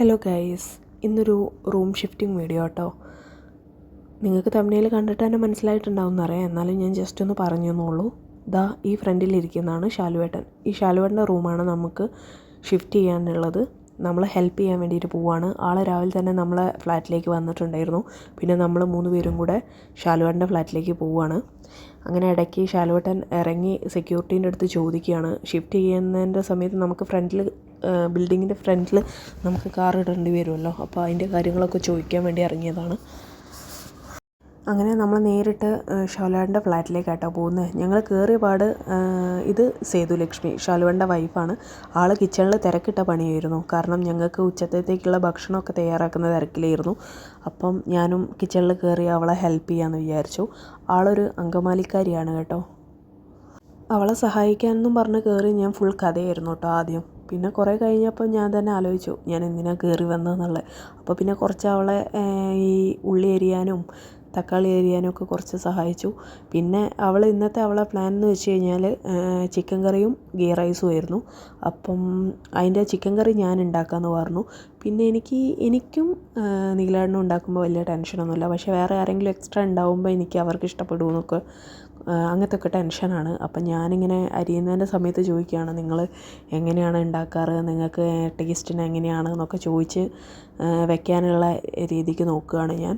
Hello guys ഇന്നൊരു room shifting video കേട്ടോ നിങ്ങൾക്ക് തമിഴിൽ കണ്ടിട്ട് തന്നെ മനസ്സിലായിട്ടുണ്ടാവും എന്നറിയാം എന്നാലും ഞാൻ ജസ്റ്റ് ഒന്ന് പറഞ്ഞു എന്നുള്ളൂ ദാ ഈ ഫ്രണ്ടിലിരിക്കുന്നതാണ് ഷാലുവേട്ടൻ ഈ ഷാലുവേട്ടന്റെ റൂമാണ് നമുക്ക് ഷിഫ്റ്റ് ചെയ്യാനുള്ളത്. നമ്മളെ ഹെൽപ്പ് ചെയ്യാൻ വേണ്ടിയിട്ട് പോവാണ്. ആളെ രാവിലെ തന്നെ നമ്മളെ ഫ്ലാറ്റിലേക്ക് വന്നിട്ടുണ്ടായിരുന്നു. പിന്നെ നമ്മൾ മൂന്ന് പേരും കൂടെ ഷാലുവേട്ടന്റെ ഫ്ലാറ്റിലേക്ക് പോവുകയാണ് അങ്ങനെ ഇടയ്ക്ക് ഷാലുവേട്ടൻ ഇറങ്ങി സെക്യൂരിറ്റീന്റെ അടുത്ത് ചോദിക്കുകയാണ്. ഷിഫ്റ്റ് ചെയ്യുന്നതിന്റെ സമയത്ത് നമുക്ക് ഫ്രണ്ടിൽ ബിൽഡിങ്ങിന്റെ ഫ്രണ്ടിൽ നമുക്ക് കാർ ഇടേണ്ടി വരുമല്ലോ. അപ്പോൾ അതിന്റെ കാര്യങ്ങളൊക്കെ ചോദിക്കാൻ വേണ്ടി ഇറങ്ങിയതാണ്. അങ്ങനെ നമ്മൾ നേരിട്ട് ഷാലുവേട്ടന്റെ ഫ്ലാറ്റിലേക്കാട്ടോ പോകുന്നത്. ഞങ്ങൾ കയറിയ പാട് ഇത് സേതുലക്ഷ്മി ഷാലുവേട്ടന്റെ വൈഫാണ്. ആൾ കിച്ചണിൽ തിരക്കിട്ട പണിയായിരുന്നു. കാരണം ഞങ്ങൾക്ക് ഉച്ചത്തേക്കുള്ള ഭക്ഷണമൊക്കെ തയ്യാറാക്കുന്ന തിരക്കിലായിരുന്നു. അപ്പം ഞാനും കിച്ചണിൽ കയറി അവളെ ഹെൽപ്പ് ചെയ്യാമെന്ന് വിചാരിച്ചു. ആളൊരു അങ്കമാലിക്കാരിയാണ് കേട്ടോ. അവളെ സഹായിക്കാനെന്നും പറഞ്ഞ് കയറി ഞാൻ ഫുൾ കഥയായിരുന്നു കേട്ടോ ആദ്യം. പിന്നെ കുറേ കഴിഞ്ഞപ്പോൾ ഞാൻ തന്നെ ആലോചിച്ചു ഞാൻ എന്തിനാണ് കയറി വന്നതെന്നുള്ളത്. അപ്പോൾ പിന്നെ കുറച്ച് അവളെ ഈ ഉള്ളി അരിയാനും തക്കാളി അരിയാനൊക്കെ കുറച്ച് സഹായിച്ചു. പിന്നെ അവൾ ഇന്നത്തെ അവളെ പ്ലാൻ എന്ന് വെച്ച് കഴിഞ്ഞാൽ ചിക്കൻ കറിയും ഗീ റൈസും ആയിരുന്നു. അപ്പം അതിന്റെ ചിക്കൻ കറി ഞാൻ ഉണ്ടാക്കാമെന്ന് പറഞ്ഞു. പിന്നെ എനിക്ക് എനിക്കും നീലാടിനും ഉണ്ടാക്കുമ്പോൾ വലിയ ടെൻഷനൊന്നുമില്ല പക്ഷേ വേറെ ആരെങ്കിലും എക്സ്ട്രാ ഉണ്ടാവുമ്പോൾ എനിക്ക് അവർക്ക് ഇഷ്ടപ്പെടുമെന്നൊക്കെ അങ്ങനത്തെ ഒക്കെ ടെൻഷനാണ് അപ്പം ഞാനിങ്ങനെ അരിയുന്നതിന്റെ സമയത്ത് ചോദിക്കുകയാണ് നിങ്ങൾ എങ്ങനെയാണ് ഉണ്ടാക്കാറ് നിങ്ങൾക്ക് ടേസ്റ്റിന് എങ്ങനെയാണ്? എന്നൊക്കെ ചോദിച്ച് വെക്കാനുള്ള രീതിക്ക് നോക്കുകയാണ് ഞാൻ.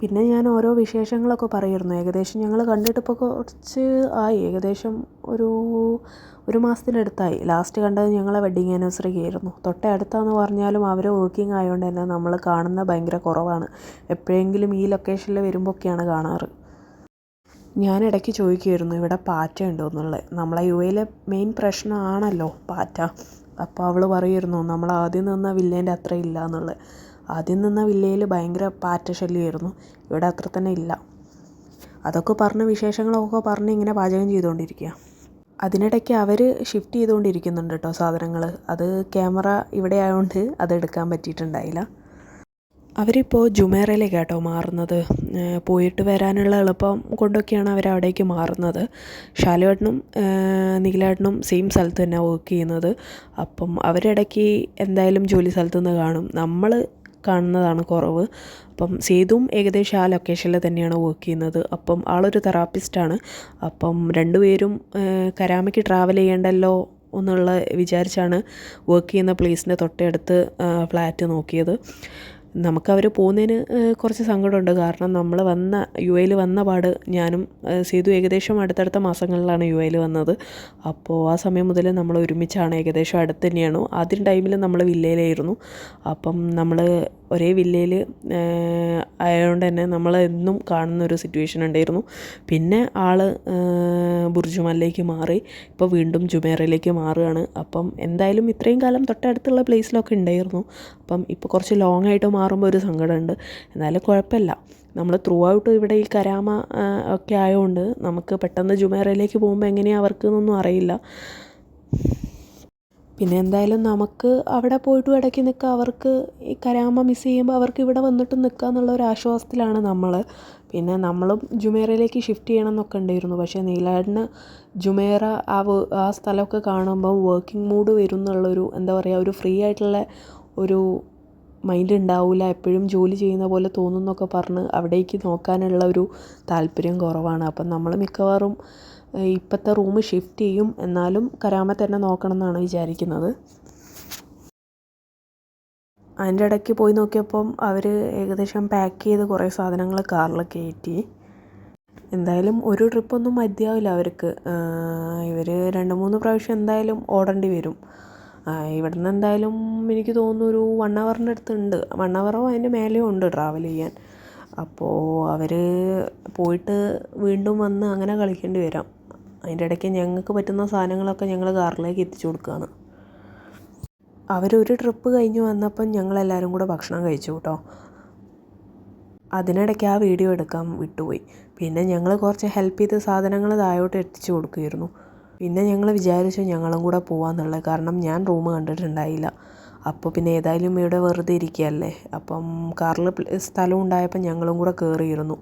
പിന്നെ ഞാൻ ഓരോ വിശേഷങ്ങളൊക്കെ പറയുമായിരുന്നു. ഏകദേശം ഞങ്ങൾ കണ്ടിട്ടിപ്പോൾ കുറച്ച് ആയി. ഏകദേശം ഒരു ഒരു മാസത്തിനടുത്തായി. ലാസ്റ്റ് കണ്ടത് ഞങ്ങളെ വെഡ്ഡിങ് ആനിവേഴ്സറിക്ക് ആയിരുന്നു. തൊട്ടേ അടുത്താന്ന് പറഞ്ഞാലും അവർ വർക്കിംഗ് ആയതുകൊണ്ട് തന്നെ നമ്മൾ കാണുന്ന ഭയങ്കര കുറവാണ്. എപ്പോഴെങ്കിലും ഈ ലൊക്കേഷനിൽ വരുമ്പോഴൊക്കെയാണ് കാണാറ്. ഞാൻ ഇടയ്ക്ക് ചോദിക്കുമായിരുന്നു ഇവിടെ പാറ്റ ഉണ്ടോ? എന്നുള്ളത്. നമ്മളെ യു എയിലെ മെയിൻ പ്രശ്നമാണല്ലോ പാറ്റ. അപ്പോൾ അവൾ പറയുമായിരുന്നു നമ്മൾ ആദ്യം നിന്ന വില്ലേന്റെ അത്ര ഇല്ല എന്നുള്ളത്. ആദ്യം നിന്ന വില്ലയിൽ ഭയങ്കര പാറ്റ ശല്യമായിരുന്നു ഇവിടെ അത്ര തന്നെ ഇല്ല. അതൊക്കെ പറഞ്ഞ് വിശേഷങ്ങളൊക്കെ പറഞ്ഞ് ഇങ്ങനെ പാചകം ചെയ്തുകൊണ്ടിരിക്കുക അതിനിടയ്ക്ക് അവർ ഷിഫ്റ്റ് ചെയ്തുകൊണ്ടിരിക്കുന്നുണ്ട് കേട്ടോ സാധനങ്ങൾ അത് ക്യാമറ ഇവിടെ ആയതുകൊണ്ട് അത് എടുക്കാൻ പറ്റിയിട്ടുണ്ടായില്ല. അവരിപ്പോൾ ജുമേറയിലേക്ക് കേട്ടോ മാറുന്നത്. പോയിട്ട് വരാനുള്ള എളുപ്പം കൊണ്ടൊക്കെയാണ് അവർ അവിടേക്ക് മാറുന്നത്. ഷാലുവേട്ടനും നീലേട്ടനും സെയിം സ്ഥലത്ത് തന്നെ വർക്ക് ചെയ്യുന്നത്. അപ്പം അവരിടയ്ക്ക് എന്തായാലും ജോലി സ്ഥലത്ത് നിന്ന് കാണും. നമ്മൾ കാണുന്നതാണ് കുറവ്. അപ്പം സേതുവും ഏകദേശം ആ ലൊക്കേഷനിൽ തന്നെയാണ് വർക്ക് ചെയ്യുന്നത്. അപ്പം ആളൊരു തെറാപ്പിസ്റ്റാണ് അപ്പം രണ്ടുപേരും കരാമയ്ക്ക് ട്രാവൽ ചെയ്യേണ്ടല്ലോ എന്നുള്ള വിചാരിച്ചാണ് വർക്ക് ചെയ്യുന്ന പ്ലേസിന്റെ തൊട്ടടുത്ത് ഫ്ലാറ്റ് നോക്കിയത്. നമുക്ക് അവർ പോകുന്നതിന് കുറച്ച് സങ്കടമുണ്ട്. കാരണം നമ്മൾ വന്ന യു എയിൽ വന്ന പാട് ഞാനും സേതു ഏകദേശം അടുത്തടുത്ത മാസങ്ങളിലാണ് യു എയിൽ വന്നത്. അപ്പോൾ ആ സമയം മുതൽ നമ്മൾ ഒരുമിച്ചാണ് ഏകദേശം അടുത്ത് തന്നെയാണ്. ആദ്യം ടൈമിൽ നമ്മൾ വില്ലയിലായിരുന്നു. അപ്പം നമ്മൾ ഒരേ വില്ലയിൽ ആയതുകൊണ്ട് തന്നെ നമ്മൾ എന്നും കാണുന്ന ഒരു സിറ്റുവേഷൻ ഉണ്ടായിരുന്നു. പിന്നെ ആൾ ബുർജുമലിലേക്ക് മാറി. ഇപ്പോൾ വീണ്ടും ജുമേറയിലേക്ക് മാറുകയാണ്. അപ്പം എന്തായാലും ഇത്രയും കാലം തൊട്ടടുത്തുള്ള പ്ലേസിലൊക്കെ ഉണ്ടായിരുന്നു. അപ്പം ഇപ്പോൾ കുറച്ച് ലോങ് ആയിട്ട് മാറുമ്പോൾ ഒരു സങ്കടമുണ്ട്. എന്നാലും കുഴപ്പമില്ല. നമ്മൾ ത്രൂ ഔട്ട് ഇവിടെ ഈ കരാമ ഒക്കെ ആയതുകൊണ്ട് നമുക്ക് പെട്ടെന്ന് ജുമേറയിലേക്ക് പോകുമ്പോൾ എങ്ങനെയാണ് അവർക്ക് എന്നൊന്നും അറിയില്ല. പിന്നെ എന്തായാലും നമുക്ക് അവിടെ പോയിട്ട് ഇടയ്ക്ക് നിൽക്കുക അവർക്ക് ഈ കരാമ മിസ് ചെയ്യുമ്പോൾ അവർക്ക് ഇവിടെ വന്നിട്ട് നിൽക്കുക എന്നുള്ള ഒരു ആശ്വാസത്തിലാണ് നമ്മൾ പിന്നെ നമ്മളും ജുമേറയിലേക്ക് ഷിഫ്റ്റ് ചെയ്യണം എന്നൊക്കെ ഉണ്ടായിരുന്നു. പക്ഷേ നീലാടിന് ജുമേറ ആ ആ സ്ഥലമൊക്കെ കാണുമ്പോൾ വർക്കിംഗ് മൂഡ് വരും എന്നുള്ളൊരു എന്താ പറയുക ഒരു ഫ്രീ ആയിട്ടുള്ള ഒരു മൈൻഡ് ഉണ്ടാവില്ല എപ്പോഴും ജോലി ചെയ്യുന്ന പോലെ തോന്നുന്നൊക്കെ പറഞ്ഞ് അവിടേക്ക് നോക്കാനുള്ള ഒരു താല്പര്യം കുറവാണ്. അപ്പം നമ്മൾ മിക്കവാറും ഇപ്പോഴത്തെ റൂം ഷിഫ്റ്റ് ചെയ്യും. എന്നാലും കരാമ തന്നെ നോക്കണം എന്നാണ് വിചാരിക്കുന്നത്. അതിന്റെ ഇടയ്ക്ക് പോയി നോക്കിയപ്പം അവർ ഏകദേശം പാക്ക് ചെയ്ത് കുറേ സാധനങ്ങൾ കാറിൽ കയറ്റി. എന്തായാലും ഒരു ട്രിപ്പൊന്നും മതിയാവില്ല അവർക്ക്. ഇവർ രണ്ട് മൂന്ന് പ്രാവശ്യം എന്തായാലും ഓടേണ്ടി വരും. ഇവിടുന്ന് എന്തായാലും എനിക്ക് തോന്നുന്നു ഒരു വൺ അവറിന്റെ അടുത്തുണ്ട്. വൺ അവറോ അതിന്റെ മേലെയോ ഉണ്ട് ട്രാവൽ ചെയ്യാൻ. അപ്പോൾ അവർ പോയിട്ട് വീണ്ടും വന്ന് അങ്ങനെ കളിക്കേണ്ടി വരാം. അതിന്റെ ഇടയ്ക്ക് ഞങ്ങൾക്ക് പറ്റുന്ന സാധനങ്ങളൊക്കെ ഞങ്ങൾ കാറിലേക്ക് എത്തിച്ചു കൊടുക്കുകയാണ് അവരൊരു ട്രിപ്പ് കഴിഞ്ഞ് വന്നപ്പം ഞങ്ങളെല്ലാവരും കൂടെ ഭക്ഷണം കഴിച്ചു കേട്ടോ. അതിനിടയ്ക്ക് ആ വീഡിയോ എടുക്കാൻ വിട്ടുപോയി. പിന്നെ ഞങ്ങൾ കുറച്ച് ഹെൽപ്പ് ചെയ്ത് സാധനങ്ങൾ താഴോട്ട് എത്തിച്ചു കൊടുക്കുമായിരുന്നു പിന്നെ ഞങ്ങൾ വിചാരിച്ചു ഞങ്ങളും കൂടെ പോവാമെന്നുള്ളത് കാരണം ഞാൻ റൂം കണ്ടിട്ടുണ്ടായില്ല. അപ്പോൾ പിന്നെ ഏതായാലും ഇവിടെ വെറുതെ ഇരിക്കുകയല്ലേ? അപ്പം കാറിൽ സ്ഥലം ഉണ്ടായപ്പോൾ ഞങ്ങളും കൂടെ കയറിയിരുന്നു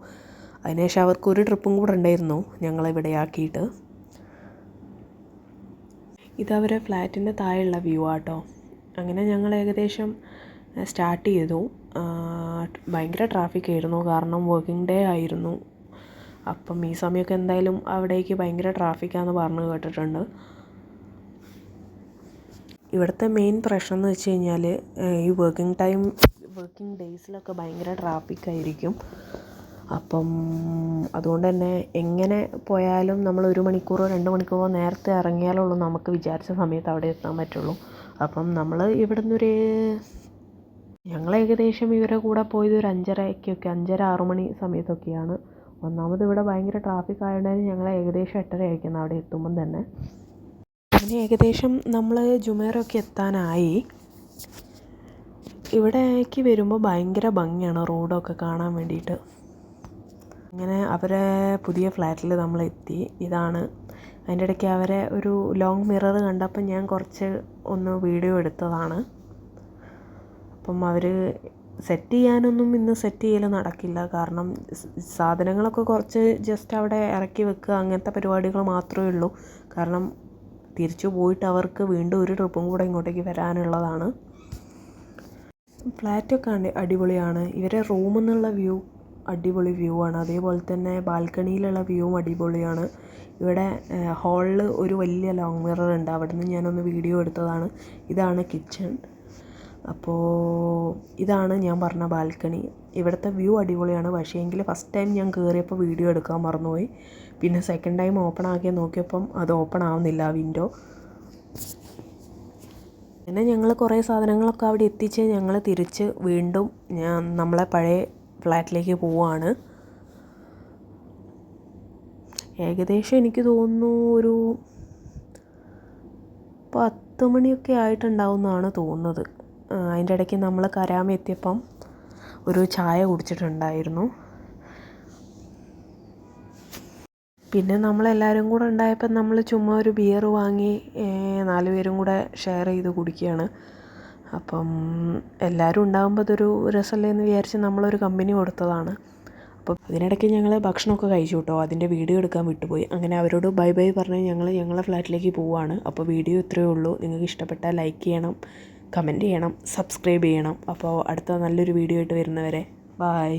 അതിനുശേഷം അവർക്ക് ഒരു ട്രിപ്പും കൂടെ ഉണ്ടായിരുന്നു. ഞങ്ങളിവിടെ ആക്കിയിട്ട്. ഇതവരെ ഫ്ലാറ്റിന്റെ താഴെയുള്ള വ്യൂ ആട്ടോ. അങ്ങനെ ഞങ്ങൾ ഏകദേശം സ്റ്റാർട്ട് ചെയ്തു. ഭയങ്കര ട്രാഫിക് ആയിരുന്നു. കാരണം വർക്കിംഗ് ഡേ ആയിരുന്നു. അപ്പം ഈ സമയമൊക്കെ എന്തായാലും അവിടേക്ക് ഭയങ്കര ട്രാഫിക്കാന്ന് പറഞ്ഞു കേട്ടിട്ടുണ്ട്. ഇവിടുത്തെ മെയിൻ പ്രശ്നം എന്ന് വെച്ച് കഴിഞ്ഞാൽ ഈ വർക്കിംഗ് ടൈം വർക്കിംഗ് ഡേയ്സിലൊക്കെ ഭയങ്കര ട്രാഫിക് ആയിരിക്കും അപ്പം അതുകൊണ്ട് തന്നെ എങ്ങനെ പോയാലും നമ്മൾ ഒരു മണിക്കൂറോ രണ്ട് മണിക്കൂറോ നേരത്തെ ഇറങ്ങിയാലുള്ളൂ നമുക്ക് വിചാരിച്ച സമയത്ത് അവിടെ എത്താൻ പറ്റുള്ളൂ. അപ്പം നമ്മൾ ഇവിടെ നിന്നൊരു ഞങ്ങൾ ഏകദേശം ഇവരെ കൂടെ പോയത് ഒരു അഞ്ചരയ്ക്കൊക്കെ അഞ്ചര ആറു മണി സമയത്തൊക്കെയാണ്. ഒന്നാമത് ഇവിടെ ഭയങ്കര ട്രാഫിക് ആയതുകൊണ്ട് ഞങ്ങൾ ഏകദേശം എട്ടര ആയിരിക്കുന്നു അവിടെ എത്തുമ്പം തന്നെ. അങ്ങനെ ഏകദേശം നമ്മൾ ജുമേറൊക്കെ എത്താനായി. ഇവിടേക്ക് വരുമ്പോൾ ഭയങ്കര ഭംഗിയാണ് റോഡൊക്കെ കാണാൻ വേണ്ടിയിട്ട്. അങ്ങനെ അവരെ പുതിയ ഫ്ലാറ്റിൽ നമ്മൾ എത്തി. ഇതാണ് അതിന്റെ ഇടയ്ക്ക് അവരെ ഒരു ലോങ് മിറർ കണ്ടപ്പോൾ ഞാൻ കുറച്ച് ഒന്ന് വീഡിയോ എടുത്തതാണ്. അപ്പം അവർ സെറ്റ് ചെയ്യാനൊന്നും ഇന്ന് സെറ്റ് ചെയ്യൽ നടക്കില്ല. കാരണം സാധനങ്ങളൊക്കെ കുറച്ച് ജസ്റ്റ് അവിടെ ഇറക്കി വെക്കുക അങ്ങനത്തെ പരിപാടികൾ മാത്രമേ ഉള്ളൂ. കാരണം തിരിച്ചു പോയിട്ട് അവർക്ക് വീണ്ടും ഒരു ട്രിപ്പും കൂടെ ഇങ്ങോട്ടേക്ക് വരാനുള്ളതാണ്. ഫ്ലാറ്റൊക്കെ അടിപൊളിയാണ്. ഇവരെ റൂമിൽ നിന്നുള്ള വ്യൂ അടിപൊളി വ്യൂ ആണ്. അതേപോലെ തന്നെ ബാൽക്കണിയിലുള്ള വ്യൂവും അടിപൊളിയാണ്. ഇവിടെ ഹാളിൽ ഒരു വലിയ ലോങ് മിറർ ഉണ്ട്. അവിടെ നിന്ന് ഞാനൊന്ന് വീഡിയോ എടുത്തതാണ്. ഇതാണ് കിച്ചൺ അപ്പോൾ ഇതാണ് ഞാൻ പറഞ്ഞ ബാൽക്കണി. ഇവിടുത്തെ വ്യൂ അടിപൊളിയാണ്. പക്ഷേ എങ്കിൽ ഫസ്റ്റ് ടൈം ഞാൻ കയറിയപ്പോൾ വീഡിയോ എടുക്കാൻ മറന്നുപോയി. പിന്നെ സെക്കൻഡ് ടൈം ഓപ്പൺ ആക്കി നോക്കിയപ്പം അത് ഓപ്പൺ ആവുന്നില്ല ആ വിൻഡോ പിന്നെ ഞങ്ങൾ കുറേ സാധനങ്ങളൊക്കെ അവിടെ എത്തിച്ച് ഞങ്ങൾ തിരിച്ച് വീണ്ടും ഞാൻ നമ്മളെ പഴയ ഫ്ലാറ്റിലേക്ക് പോവുകയാണ് ഏകദേശം എനിക്ക് തോന്നുന്നു ഒരു പത്ത് മണിയൊക്കെ ആയിട്ടുണ്ടാവും എന്നാണ് തോന്നുന്നത്. അതിന്റെ ഇടയ്ക്ക് നമ്മൾ കരാമ എത്തിയപ്പം ഒരു ചായ കുടിച്ചിട്ടുണ്ടായിരുന്നു. പിന്നെ നമ്മളെല്ലാവരും കൂടെ ഉണ്ടായപ്പോൾ നമ്മൾ ചുമ്മാ ഒരു ബിയർ വാങ്ങി നാല് പേരും കൂടെ ഷെയർ ചെയ്ത് കുടിക്കുകയാണ്. അപ്പം എല്ലാവരും ഉണ്ടാകുമ്പോൾ അതൊരു രസമല്ലേ എന്ന് വിചാരിച്ച് നമ്മളൊരു കമ്പനി കൊടുത്തതാണ്. അപ്പം അതിനിടയ്ക്ക് ഞങ്ങൾ ഭക്ഷണമൊക്കെ കഴിച്ചു കേട്ടോ. അതിന്റെ വീഡിയോ എടുക്കാൻ വിട്ടുപോയി. അങ്ങനെ അവരോട് ബൈ ബൈ പറഞ്ഞ് ഞങ്ങൾ ഞങ്ങളെ ഫ്ലാറ്റിലേക്ക് പോവുകയാണ്. അപ്പോൾ വീഡിയോ ഇത്രയേ ഉള്ളൂ. നിങ്ങൾക്ക് ഇഷ്ടപ്പെട്ടാൽ ലൈക്ക് ചെയ്യണം. കമന്റ് ചെയ്യണം സബ്സ്ക്രൈബ് ചെയ്യണം. അപ്പോൾ അടുത്ത നല്ലൊരു വീഡിയോ ആയിട്ട് വരുന്നവരെ ബായ്